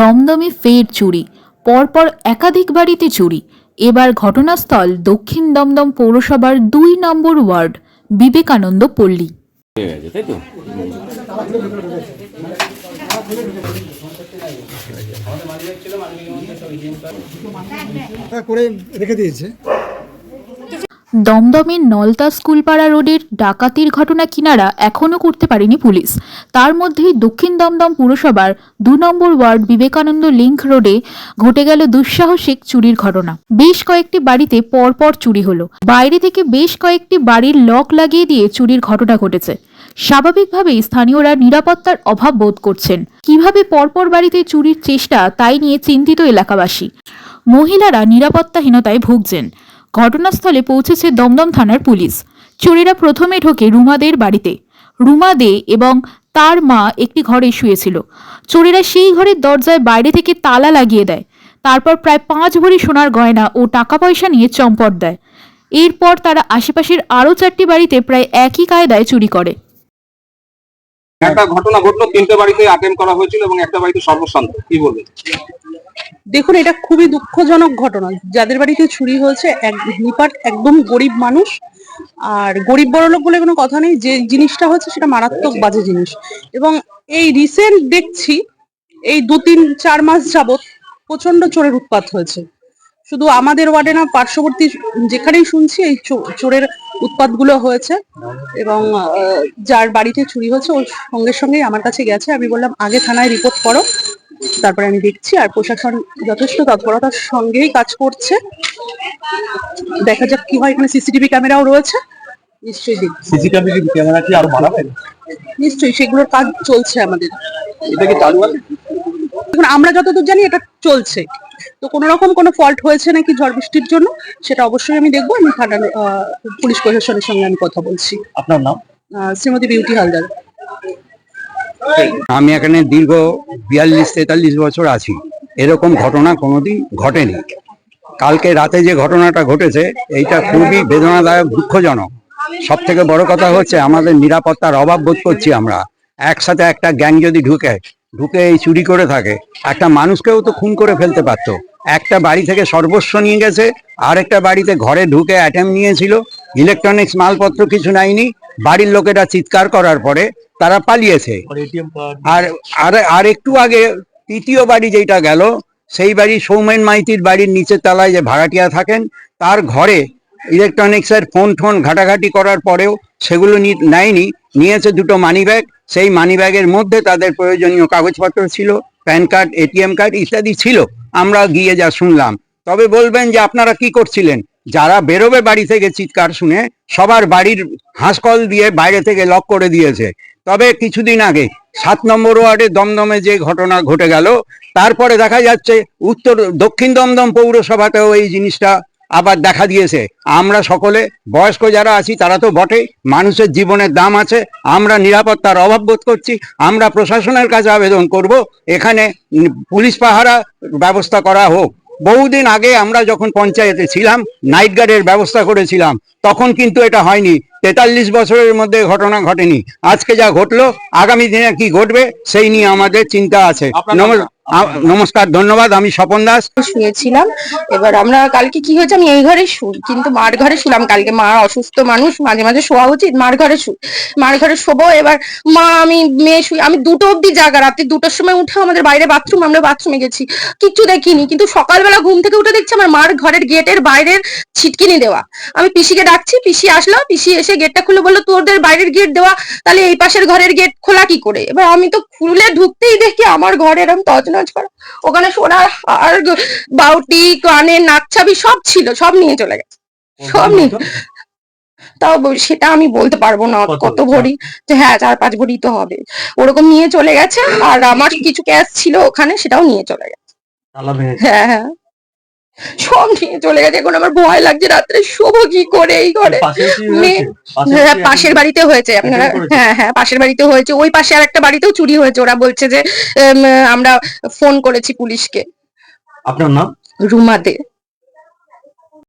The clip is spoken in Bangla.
দমদমে ফের চুরি, পরপর একাধিক বাড়িতে চুরি। এবার ঘটনাস্থল দক্ষিণ দমদম পৌরসভার দুই নম্বর ওয়ার্ড, বিবেকানন্দ পল্লী। হয়ে, করে রেখে দিয়েছে। দমদমের নলতা স্কুলপাড়া রোডের ডাকাতির ঘটনা কিনারা এখনও করতে পারেনি পুলিশ। তার মধ্যেই দক্ষিণ দমদম পুরসভার দু নম্বর ওয়ার্ড বিবেকানন্দ লিঙ্ক রোডে ঘটে গেল দুঃসাহসিক চুরির ঘটনা। বেশ কয়েকটি বাড়িতে পরপর চুরি হলো। বাইরে থেকে বেশ কয়েকটি বাড়ির লক লাগিয়ে দিয়ে চুরির ঘটনা ঘটেছে। স্বাভাবিকভাবেই স্থানীয়রা নিরাপত্তার অভাব বোধ করছেন। কীভাবে পরপর বাড়িতে চুরির চেষ্টা তাই নিয়ে চিন্তিত এলাকাবাসী। মহিলারা নিরাপত্তাহীনতায় ভুগছেন। ঘটনাস্থলে পৌঁছেছে দমদম থানার পুলিশ। চোরেরা প্রথমে ঢোকে রুমাদের বাড়িতে। রুমা দে এবং তার মা একটি ঘরে শুয়েছিল। চোরেরা সেই ঘরের দরজায় বাইরে থেকে তালা লাগিয়ে দেয়। তারপর প্রায় পাঁচ ভরি সোনার গয়না ও টাকা পয়সা নিয়ে চম্পট দেয়। এরপর তারা আশেপাশের আরও চারটি বাড়িতে প্রায় একই কায়দায় চুরি করে। একটা ঘটনা ঘটলো, তিনটে বাড়িতে অ্যাটেম্প করা হয়েছিল এবং একটা বাড়িতে সর্বশান্ত কি বলবেন? দেখুন, এটা খুবই দুঃখজনক ঘটনা। যাদের বাড়িতে চুরি হয়েছে, এক নিপাট একদম গরিব মানুষ, আর গরিব বড়লোক বলে কোনো কথা নেই, যে জিনিসটা হচ্ছে সেটা মারাত্মক বাজে জিনিস। এবং এই রিসেন্ট দেখছি, এই দু তিন, চার মাস যাবত প্রচণ্ড চোরের উৎপাত হয়েছে। শুধু আমাদের ওয়ার্ডে না, পার্শ্ববর্তী যেখানেই শুনছি, এই চোরের উৎপাতগুলো হয়েছে। এবং যার বাড়িতে চুরি হয়েছে, ওর সঙ্গে সঙ্গে আমার কাছে গেছে। আমি বললাম, আগে থানায় রিপোর্ট করো। তারপরে আমি দেখছি আর প্রশাসন যথেষ্ট তৎপরতার সঙ্গেই কাজ করছে। দেখা যাক কি হয় এখানে সিসিটিভি ক্যামেরাও রয়েছে। নিশ্চয়ই সিসিটিভি ক্যামেরা কি আরও বাড়াবেন নিশ্চয়ই সেগুলোর কাজ চলছে আমাদের। এটা কি চালু আছে? এখন আমরা যতদূর জানি এটা চলছে। তো কোনো রকম কোনো ফল্ট হয়েছে নাকি ঝড় বৃষ্টির জন্য সেটা অবশ্যই আমি দেখব। আমি থানার পুলিশ প্রশাসনের সঙ্গে আমি কথা বলছি। আপনার নাম? শ্রীমতী বিউটি হালদার। আমি এখানে দীর্ঘ বিয়াল্লিশ তেতাল্লিশ বছর আছি। এরকম ঘটনা কোনোদিন ঘটেনি। কালকে রাতে যে ঘটনাটা ঘটেছে, এইটা খুবই বেদনাদায়ক, দুঃখজনক। সব থেকে বড় কথা হচ্ছে, আমাদের নিরাপত্তার অভাব বোধ করছি আমরা। একসাথে একটা গ্যাং যদি ঢুকে ঢুকে এই চুরি করে থাকে, একটা মানুষকেও তো খুন করে ফেলতে পারতো। একটা বাড়ি থেকে সর্বস্ব নিয়ে গেছে আর একটা বাড়িতে ঘরে ঢুকে অ্যাটেম নিয়েছিল ইলেকট্রনিক্স মালপত্র কিছু নেয়নি বাড়ির লোকেরা চিৎকার করার পরে তারা পালিয়েছে। আর আর আর একটু আগে তৃতীয় বাড়ি যেটা গেল সেই বাড়ি সৌমেন মাইতির বাড়ির নিচের তলায় যে ভাড়াটিয়া থাকেন তার ঘরে ইলেকট্রনিক্স এর ফোন টোন ঘাটাঘাটি করার পরেও সেগুলো নেয়নি। নিয়েছে দুটো মানি ব্যাগ সেই মানি ব্যাগের মধ্যে তাদের প্রয়োজনীয় কাগজপত্র ছিল প্যান কার্ড এটিএম কার্ড ইত্যাদি ছিল। আমরা গিয়ে যা শুনলাম। তবে বলবেন যে আপনারা কি করছিলেন? যারা বেরোবে বাড়ি থেকে চিৎকার শুনে, সবার বাড়ির হাঁসকল দিয়ে বাইরে থেকে লক করে দিয়েছে। তবে কিছুদিন আগে সাত নম্বর ওয়ার্ডে দমদমে যে ঘটনা ঘটে গেল, তারপরে দেখা যাচ্ছে উত্তর, দক্ষিণ দমদম পৌরসভাতেও এই জিনিসটা আবার দেখা দিয়েছে। আমরা সকলে, বয়স্ক যারা আছি, তারা তো বটেই, মানুষের জীবনের দাম আছে, আমরা নিরাপত্তার অভাব বোধ করছি, আমরা প্রশাসনের কাছে আবেদন করব, এখানে পুলিশ পাহারা ব্যবস্থা করা হোক। বহুদিন আগে আমরা যখন পঞ্চায়েতে ছিলাম নাইট গার্ডের ব্যবস্থা করেছিলাম তখন কিন্তু এটা হয়নি। তেতাল্লিশ বছরের মধ্যে ঘটনা ঘটেনি। আজকে যা ঘটলো আগামী দিনে কি ঘটবে সেই নিয়ে আমাদের চিন্তা আছে। নমস্কার ধন্যবাদ আমি স্বপন দাস। শুয়েছিলাম এবার আমরা কালকে কি হয়েছে আমি এই ঘরে শুই কিন্তু মার ঘরে শুলাম কালকে মা অসুস্থ মানুষ মাঝে মাঝে শোয়া উচিত মার ঘরে শুই মার ঘরে শোবো এবার মা আমি মেয়ে শুই আমি দুটো অব্দি জাগা রাত্রি দুটোর সময় উঠে আমাদের বাইরে বাথরুম আমরা বাথরুমে গেছি কিচ্ছু দেখিনি কিন্তু সকালবেলা ঘুম থেকে উঠে দেখছি আমার মার ঘরের গেটের বাইরের ছিটকিনি দেওয়া। আমি পিসিকে ডাকছি পিসি আসলো পিসি এসে গেটটা খুলে বলল তোদের বাইরের গেট দেওয়া তাহলে এই পাশের ঘরের গেট খোলা কি করে? এবার আমি তো খুলে ঢুকতেই দেখি আমার ঘরে এরকম তছনছ করা। ওখানে সোনার আর বাউটি কানের নাকছাবি সব ছিল সব নিয়ে চলে গেছে। সব নিয়ে তাও সেটা আমি বলতে পারব না কত ভরি। যে হ্যাঁ চার পাঁচ ভরি তো হবে। ওরকম নিয়ে চলে গেছে আর আমার কিছু ক্যাশ ছিল ওখানে সেটাও নিয়ে চলে গেছে। হ্যাঁ হ্যাঁ। সব নিয়ে চলে গেছে। এখন আমার ভয় লাগছে রাত্রে শোবো কি করে এই ঘরে। হ্যাঁ, পাশের বাড়িতে হয়েছে। আপনারা হ্যাঁ হ্যাঁ পাশের বাড়িতে হয়েছে। ওই পাশে আর একটা বাড়িতেও চুরি হয়েছে। ওরা বলছে যে আমরা ফোন করেছি পুলিশকে। আপনার নাম? রুমাতে